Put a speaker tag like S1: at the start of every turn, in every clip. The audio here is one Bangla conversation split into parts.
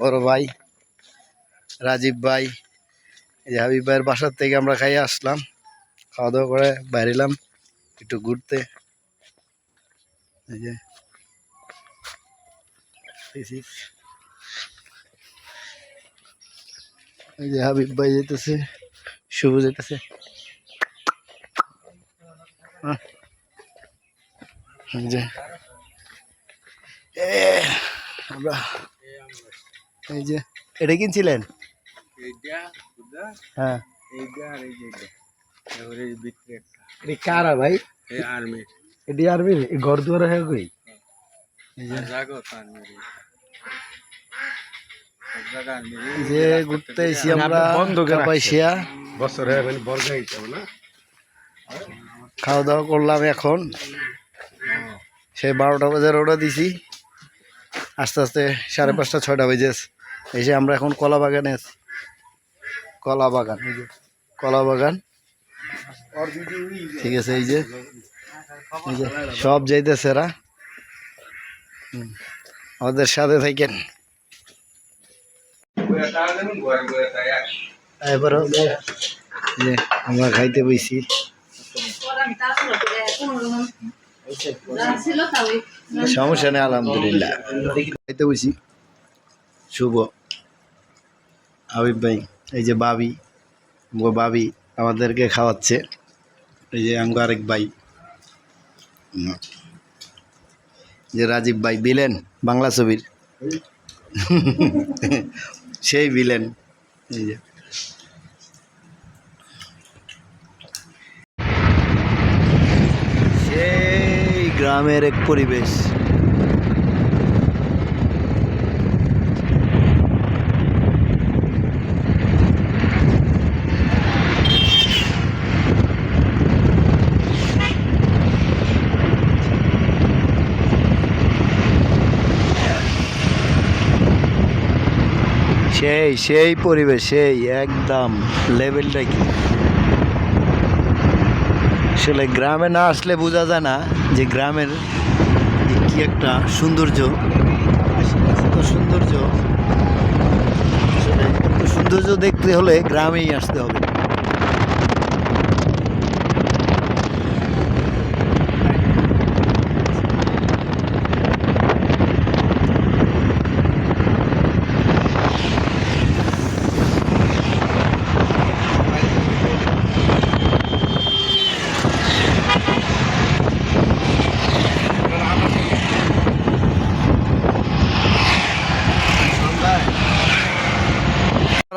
S1: বড় ভাই, রাজীব ভাই, এই হাবিব ভাইয়ের বাসার থেকে আমরা খাইয়ে আসলাম। খাওয়া দাওয়া করে বাইরেলাম একটু ঘুরতে। এই যে হাবিব ভাই যেতেছে, শুভ যেতেছে। হ্যাঁ। যে আমরা এই যে এটা কিনছিলেন?
S2: এইটা বুঝা
S1: হ্যাঁ। এটা। কারা ভাই?
S2: আর্মির
S1: এটি আরবি ঘর দুয়ার হয়ে কই? যে ঘুরতে আমরা
S2: বছর হয়ে মানে
S1: খাওয়া দাওয়া করলাম এখন। সেই বারোটা বাজে রোডা দিছি। আস্তে আস্তে সাড়ে পাঁচটা, ছয়টা বেজে এসে আমরা এখন কলা বাগানে কলা বাগান, এই যে কলা বাগান। ঠিক আছে, এই যে এই যে সব যাইতেছে এরা। আমাদের সাথে থাকেন। যে আমরা খাইতে বইছি। সমস্যা নেই, আলহামদুলিল্লাহ। খাইতে বসি। শুভ। আবিব ভাই, এই যে বাবি বাবি আমাদেরকে খাওয়াচ্ছে। এই যে আমগো আরেক ভাই। যে রাজীব ভাই বিলেন বাংলা ছবির। সেই বিলেন এই যে সেই গ্রামের এক পরিবেশ। সেই সেই পরিবেশ সেই একদম লেভেলটা কি? আসলে গ্রামে না আসলে বোঝা যায় না যে গ্রামের কি একটা সৌন্দর্য। এত সৌন্দর্য। আসলে সৌন্দর্য দেখতে হলে গ্রামেই আসতে হবে।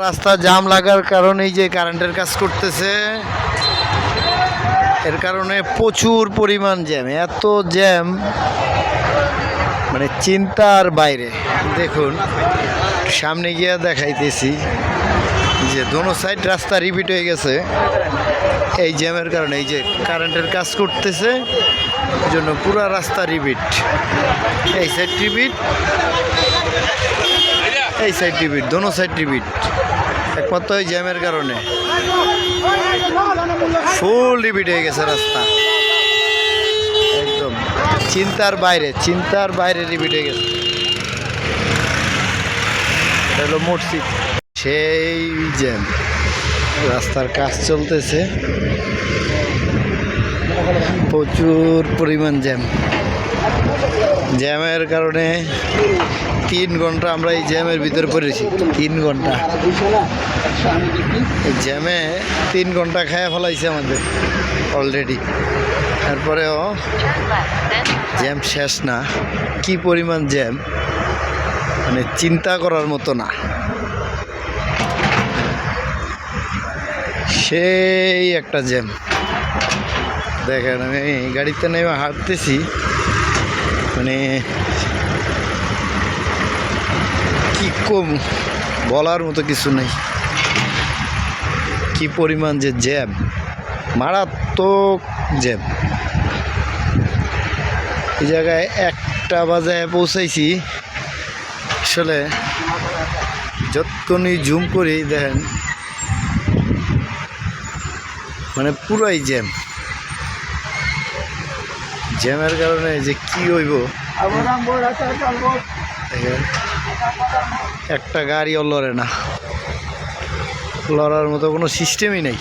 S1: রাস্তা জাম লাগার কারণেই যে কারেন্টের কাজ করতেছে, এর কারণে প্রচুর পরিমাণ জ্যাম, এত জ্যাম মানে চিন্তার বাইরে। দেখুন, সামনে গিয়ে দেখাইতেছি যে দোনো সাইড রাস্তা রিপিট হয়ে গেছে, এই জ্যামের কারণে এই যে কারেন্টের কাজ করতেছে জন্য পুরো রাস্তা রিপিট এই সাইড রিপিট এই সাইড রিপিট দোনো সাইড রিপিট একমাত্র ওই জ্যামের কারণে। ফুল রিপিট হয়ে গেছে রাস্তা। একদম। চিন্তার বাইরে চিন্তার বাইরে রিপিট হয়ে গেছে। এটা হলো মসজিদ সেই জ্যাম। রাস্তার কাজ চলতেছে। প্রচুর পরিমাণ জ্যাম। জ্যামের কারণে তিন ঘণ্টা আমরা এই জ্যামের ভিতরে পড়েছি, তিন ঘণ্টা। জ্যামে তিন ঘণ্টা খায়া ফেলাইছে আমাদের অলরেডি তারপরেও জ্যাম শেষ না, কি পরিমাণ জ্যাম মানে চিন্তা করার মতো না। সেই একটা জ্যাম। দেখেন আমি গাড়িতে নেমে হাঁটতেছি মানে কি কম? বলার মতো কিছু নেই। কি পরিমাণ যে জ্যাম? মারাত্মক জ্যাম। এই জায়গায় একটা বাজে পৌঁছাইছি। আসলে যতক্ষণই জুম করি দেখেন মানে পুরাই জ্যাম। জ্যামের কারণে যে কি হইব? একটা গাড়িও লড়ে না। লড়ার মতো কোনো সিস্টেমই নেই।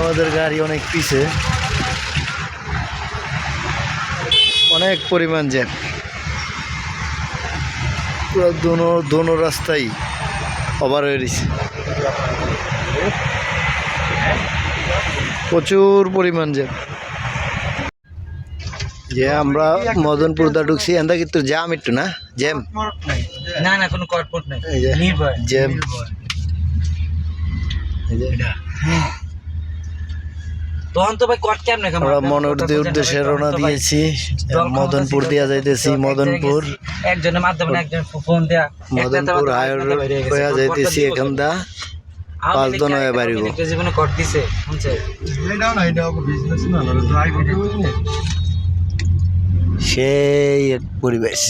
S1: আমাদের গাড়ি অনেক পিছে। অনেক পরিমাণ জ্যাম। পুরো দোনো দোনো রাস্তাই ওভার হয়ে গেছে প্রচুর পরিমাণ জ্যাম। যে আমরা মদনপুর দা ঢুকছি এন্দা কিন্তু জ্যাম একটু না? জ্যাম
S2: না না কোনো কটপট নাই।
S1: জ্যাম
S2: তখন তো ভাই কট কেমনে কেমন
S1: আমরা মনোরদি উদ্দেশ্যে রওনা দিয়েছি মদনপুর দিয়া যাইতেছি মদনপুর।
S2: একজনের মাধ্যমে একজন ফোন দেয়া।
S1: মদনপুর হায়ার হয়ে যাইতেছি এখান দা। পাঁচ জন হয়ে বাড়িব।
S2: জীবনে কট দিছে? শুনছে?
S1: সেই এক পরিবেশ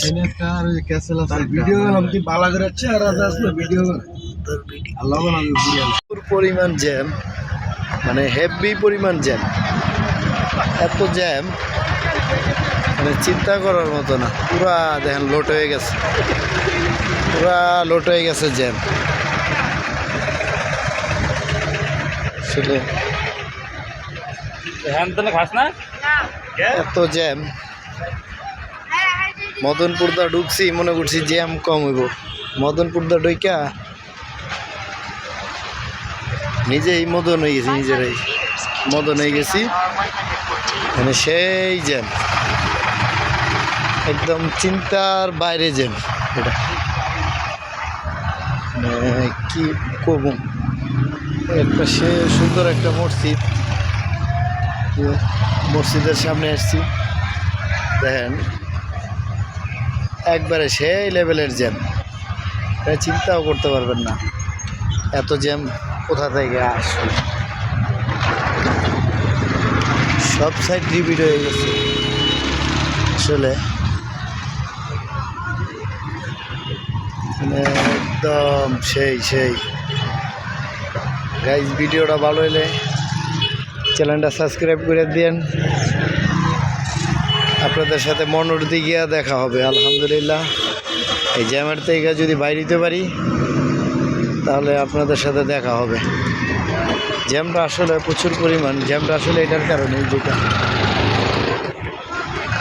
S1: পরিমাণ জ্যাম মানে হেভি পরিমাণ জ্যাম। এত জ্যাম মানে চিন্তা করার মতো না। পুরা দেখেন লোট হয়ে গেছে। পুরা লোট হয়ে গেছে জ্যাম। আসলে
S2: হ্যান তো খাস না?
S1: এত জ্যাম। মদনপুর দা ঢুকছি, মনে করছি জ্যাম কম হইব। মদনপুর দা ঢুকা নিজেই মদন হয়ে গেছি, নিজেরাই মদন হয়ে গেছি। মানে সেই জ্যাম। একদম চিন্তার বাইরে জ্যাম এটা। মানে কি করব? একটা সে সুন্দর একটা মসজিদ। মসজিদের সামনে আসছি। দেখেন একবারে সেই লেভেলের জ্যাম। এটা চিন্তাও করতে পারবেন না। এত জ্যাম কোথা থেকে আসবে? সব সাইড রিপিট হয়ে গেছে। আসলে মানে একদম সেই সেই। গাইজ ভিডিওটা ভালো হলে চ্যানেলটা সাবস্ক্রাইব করে দিন আপনাদের সাথে মনোরদি গিয়া দেখা হবে, আলহামদুলিল্লাহ। এই জ্যামের থেকে যদি বাইরিতে পারি, তাহলে আপনাদের সাথে দেখা হবে। জ্যামটা আসলে প্রচুর পরিমাণ, জ্যামটা আসলে এটার কারণে যেটা।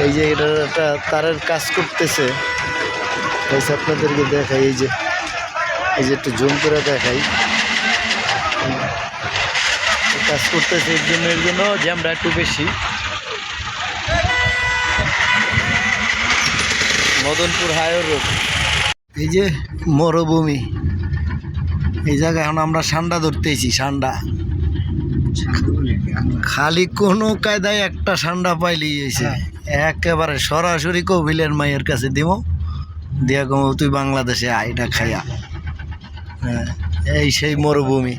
S1: এই যে এটা একটা তারের কাজ করতেছে আপনাদেরকে দেখাই, এই যে এই যে একটু জুম করে দেখাই। কাজ করতেছে এর জন্য এর জন্য জ্যামটা একটু বেশি। মদনপুর হায়ার রোড। এই যে মরুভূমি এই জায়গায় এখন আমরা সান্ডা ধরতেছি সান্ডা। খালি কোনো কায়দায় একটা সান্ডা পাইলি এসে একেবারে সরাসরি কবিলের মায়ের কাছে দিব দিয়া কম তুই বাংলাদেশে আইটা খাইয়া। হ্যাঁ, এই সেই মরুভূমি।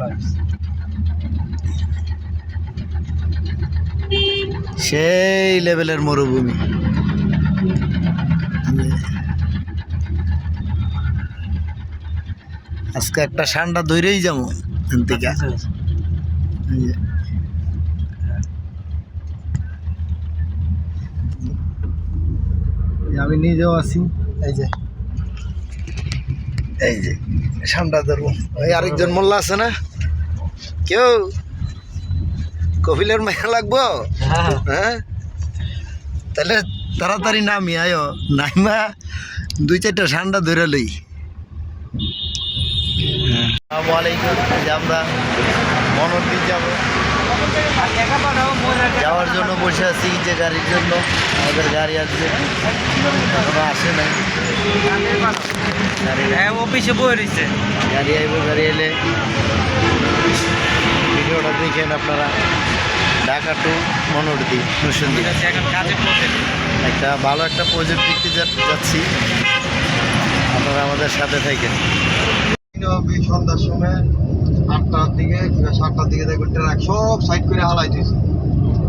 S1: সেই লেভেলের মরুভূমি। আজকে একটা ঠান্ডা ধরেই যাব এখান থেকে। যে। এই আমি নিজেও আছি। এই যে। এই যে ঠান্ডা ধরবো। ওই আরেকজন মোল্লা আছে না? কেউ? কপিলের মেয়া লাগবো? হ্যাঁ তাহলে তাড়াতাড়ি নামি আয়ো। নাইমা দুই চারটা সান্ডা ধরে লই। আসসালামু আলাইকুম। যে আমরা মনোদ্বীপ যাব। যাওয়ার জন্য বসে আছি যে গাড়ির জন্য। আমাদের গাড়ি আসবে। এখনও আসে নাই।
S2: হ্যাঁ অফিসে বই রয়েছে।
S1: গাড়ি আইব গাড়ি এলে। ভিডিওটা দেখেন আপনারা। ঢাকা টু মনোরদি নরসিংদী।
S2: এখন
S1: একটা ভালো একটা প্রজেক্ট দেখতে যাচ্ছি। আপনারা আমাদের সাথে থাকেন।
S3: সন্ধ্যার সময় আটটার দিকে কিংবা সাতটার দিকে দেখবেন ট্রাক সব সাইড করে হালাই দিয়েছে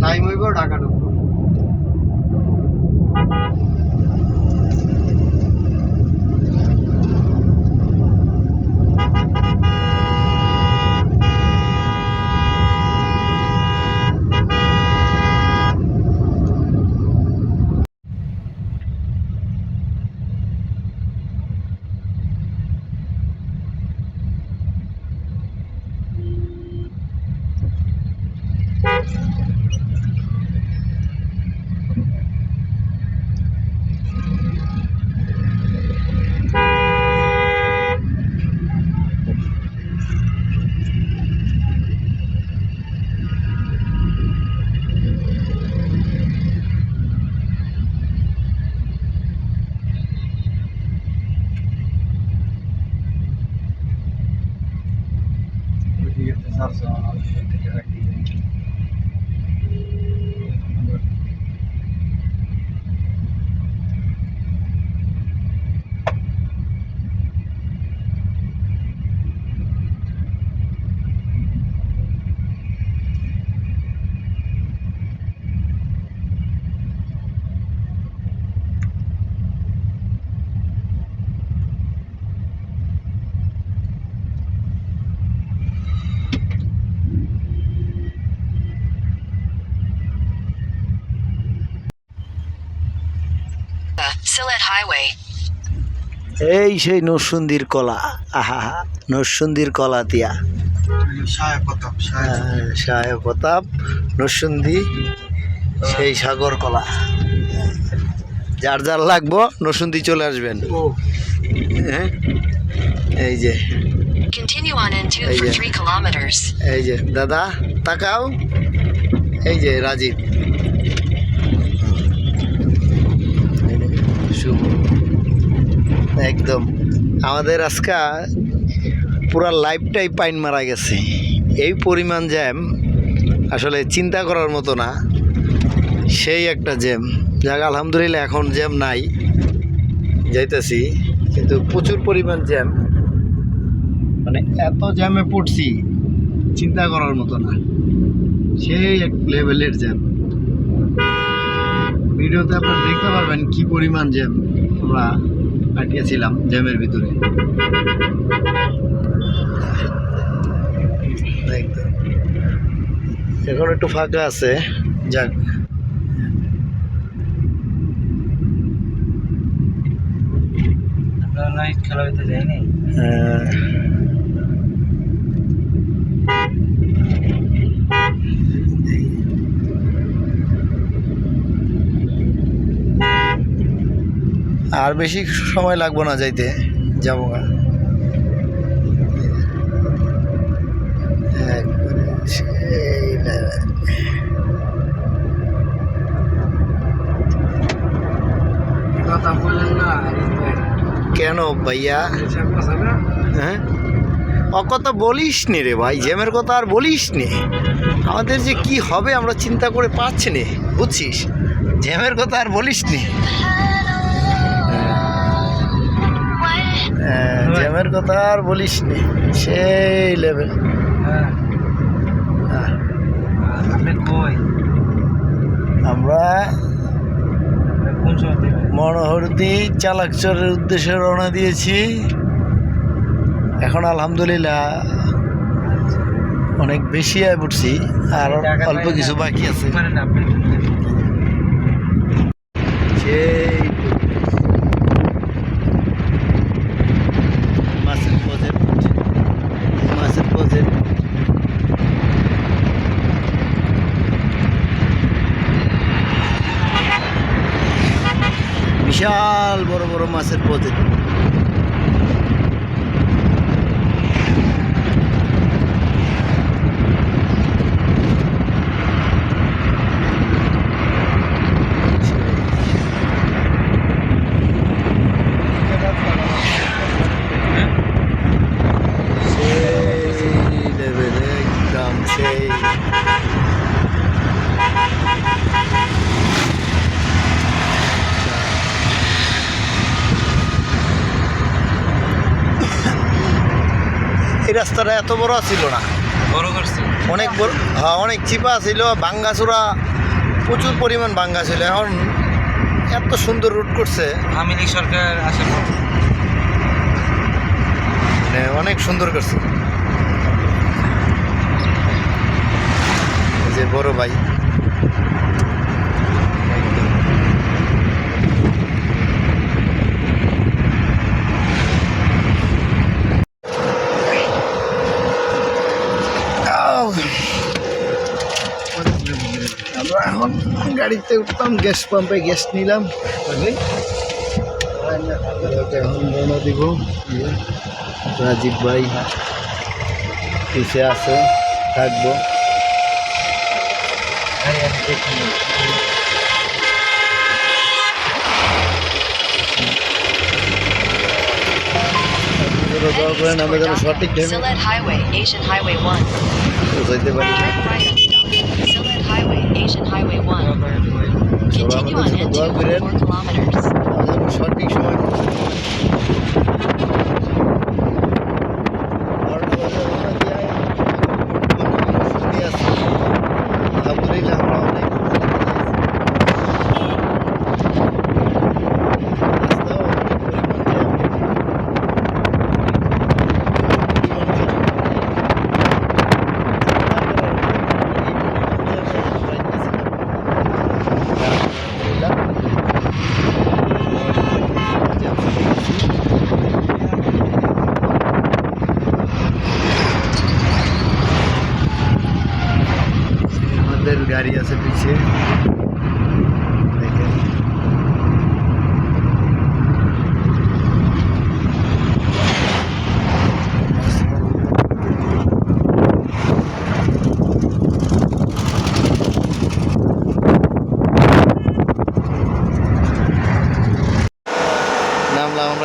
S3: টাইম হইব ঢাকা ঢুকবো।
S2: চারশো ট্রাক দিয়ে
S4: Sylhet Highway.
S1: এই সেই নরসুন্দির কলা। আহা নরসুন্দির কলা দিয়া।
S3: সাহেব প্রতাপ
S1: প্রতাপ নরসুন্দি সেই সাগর কলা। যার যার লাগবো নরসুন্দি চলে আসবেন।
S3: ও।
S1: হ্যাঁ এই যে।
S4: Continue on N2
S1: Hey,
S4: for
S1: yeah.
S4: 3 kilometers.
S1: এই যে দাদা তাকাও। এই যে রাজীব এই যে, শুভ একদম। আমাদের আজকা পুরা লাইফটাই পাইন মারা গেছে। এই পরিমাণ জ্যাম আসলে চিন্তা করার মতো না। সেই একটা জ্যাম। যাক, আলহামদুলিল্লাহ এখন জ্যাম নাই। যাইতেছি। কিন্তু প্রচুর পরিমাণ জ্যাম। মানে এত জ্যামে পড়ছি, চিন্তা করার মতো না। সেই এক লেভেলের জ্যাম। ভিডিওতে আপনারা দেখতে পারবেন কি পরিমাণ জ্যাম। আমরা কাটিয়েছিলাম জ্যামের ভিতরে। এখন একটু ফাঁকা আছে যাক।
S2: আমরা নাইট খেলা হইতে যাইনি?
S1: আহ, আর বেশি সময় লাগবো না যাইতে, যাব
S2: না
S1: কেন ভাইয়া? হ্যাঁ? ও কথা বলিস নি রে ভাই, জ্যামের কথা আর বলিস নি। আমাদের যে কি হবে আমরা চিন্তা করে পাচ্ছি নে, বুঝছিস? জ্যামের কথা আর বলিস নি। জ্যামের কথা আর বলিস নি সেই লেভেল
S2: হ্যাঁ।
S1: আমরা মনোহরদি চালাকচরের উদ্দেশ্যে রওনা দিয়েছি। এখন আলহামদুলিল্লাহ অনেক বেশি আয় পড়ছি আর অল্প কিছু বাকি আছে। সেই মাছের প্রজেক্ট মাছের প্রজেক্ট বিশাল বড় বড় মাছের প্রজেক্ট সেই লেভেল একদম সেই এই রাস্তাটা এত বড় ছিল না।
S2: বড়
S1: অনেক হ্যাঁ অনেক চিপা ছিল বাঙ্গাসুরা প্রচুর পরিমাণ বাঙ্গা ছিল। এখন এত সুন্দর রুট করছে।
S2: আওয়ামী সরকার আসার
S1: মানে অনেক সুন্দর করছে। যে বড় ভাই। গাড়িতে উঠলাম গ্যাস পাম্পে গ্যাস নিলাম। বুঝলি? এখন রওনা দিব রাজীব ভাই পিছিয়ে আছে থাকব। আমরা যেন সঠিক টাইমে
S4: Sylhet Highway, Asian Highway 1.
S1: পৌঁছাইতে পারি।
S4: Asian Highway 1. Continue on N2 for 4 kilometers.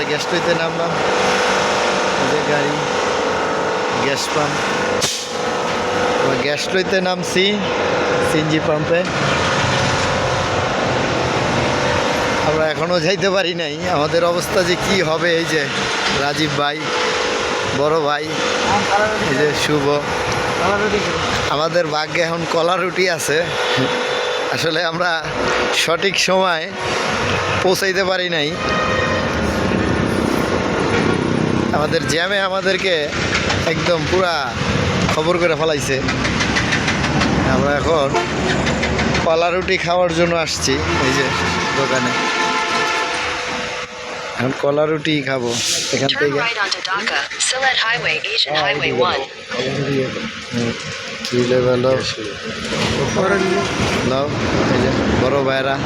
S1: নামলাম আমরা গ্যাস লইতে নামলাম যে গাড়ি গ্যাস পাম্প গ্যাস লইতে নামছি সিএনজি পাম্পে আমরা এখনও যাইতে পারি নাই। আমাদের অবস্থা যে কি হবে, এই যে রাজীব ভাই, বড় ভাই, এই যে শুভ। আমাদের ভাগ্যে এখন কলা রুটি আছে। আসলে আমরা সঠিক সময় পৌঁছাইতে পারি নাই। আমাদের জ্যামে আমাদেরকে একদম পুরা খবর করে ফেলাইছে। আমরা এখন কলা রুটি খাওয়ার জন্য আসছি এই যে দোকানে। এখন কলা রুটি খাব এখান থেকে।
S4: right onto Dhaka, Sylhet Highway, Asian Highway 1.
S1: কি লেভেল নাও এই যে বড় ভাইরা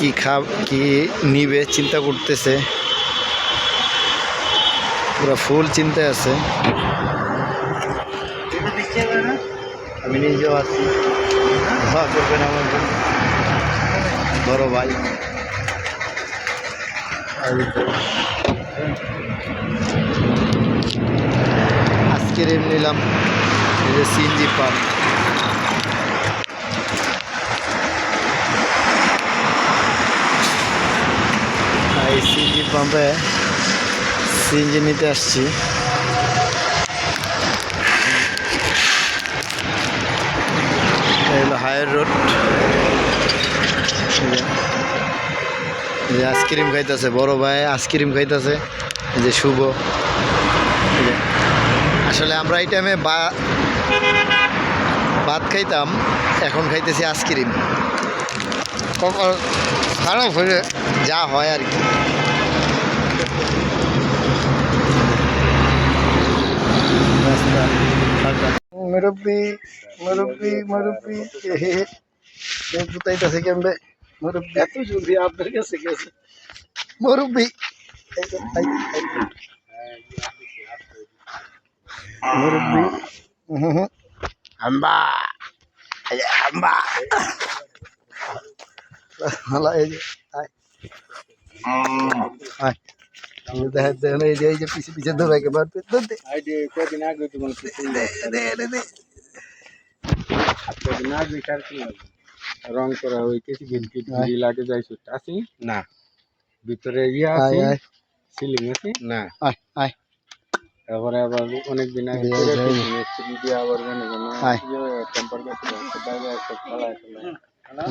S1: কি খাব কি নিবে চিন্তা করতেছে। পুরো ফুল চিন্তায় আছে। আমি নিজেও আছি। দোয়া করবেন আমার বড় ভাই। আজকের এম নিলাম এই যে সিএনজি পাম্প। এই সিএনজি পাম্পে সিএনজি নিতে আসছি। এই হলো হায়ার রোড। যে আইসক্রিম খাইতেছে বড় ভাই আইসক্রিম খাইতেছে। যে শুভ। আসলে আমরা এই টাইমে বা ভাত খাইতাম এখন খাইতেছি আইসক্রিম। কপাল খারাপ হয়ে যা হয় আর কি রাস্তা ফাঁকা। মুরব্বি মুরব্বি মুরব্বি পুতাইতেছে কেমবে মুরব্বি। এত জলদি আপনার কাছে গেছে। মুরব্বি। মুরব্বি। হুম হুম। হাম্বা। হাম্বা। হালা এই যে আয়। আয়। এই যে দেখেন দেখেন এই যে এই যে পিছে পিছে ধরে একেবারে ধর দে
S2: আইডি কদিন আগে তোমার
S1: দে দে দে দে
S2: কদিন আগে কার কি রং করা হইতেছে গেলকি
S1: আয়।
S2: দিলি লাগে যাইছো আসি না ভিতরে ইয়া
S1: আয়
S2: আছে
S1: আয়
S2: সিলিং আছে না
S1: আয় আয়
S2: তারপরে আবার অনেক দিন আগে
S1: দিয়ে
S2: করে
S1: যাই।
S2: মিস্ত্রি দিয়ে আবার মানে
S1: আয়।
S2: টেম্পার করতে বাইরে একটা খেলা খেলা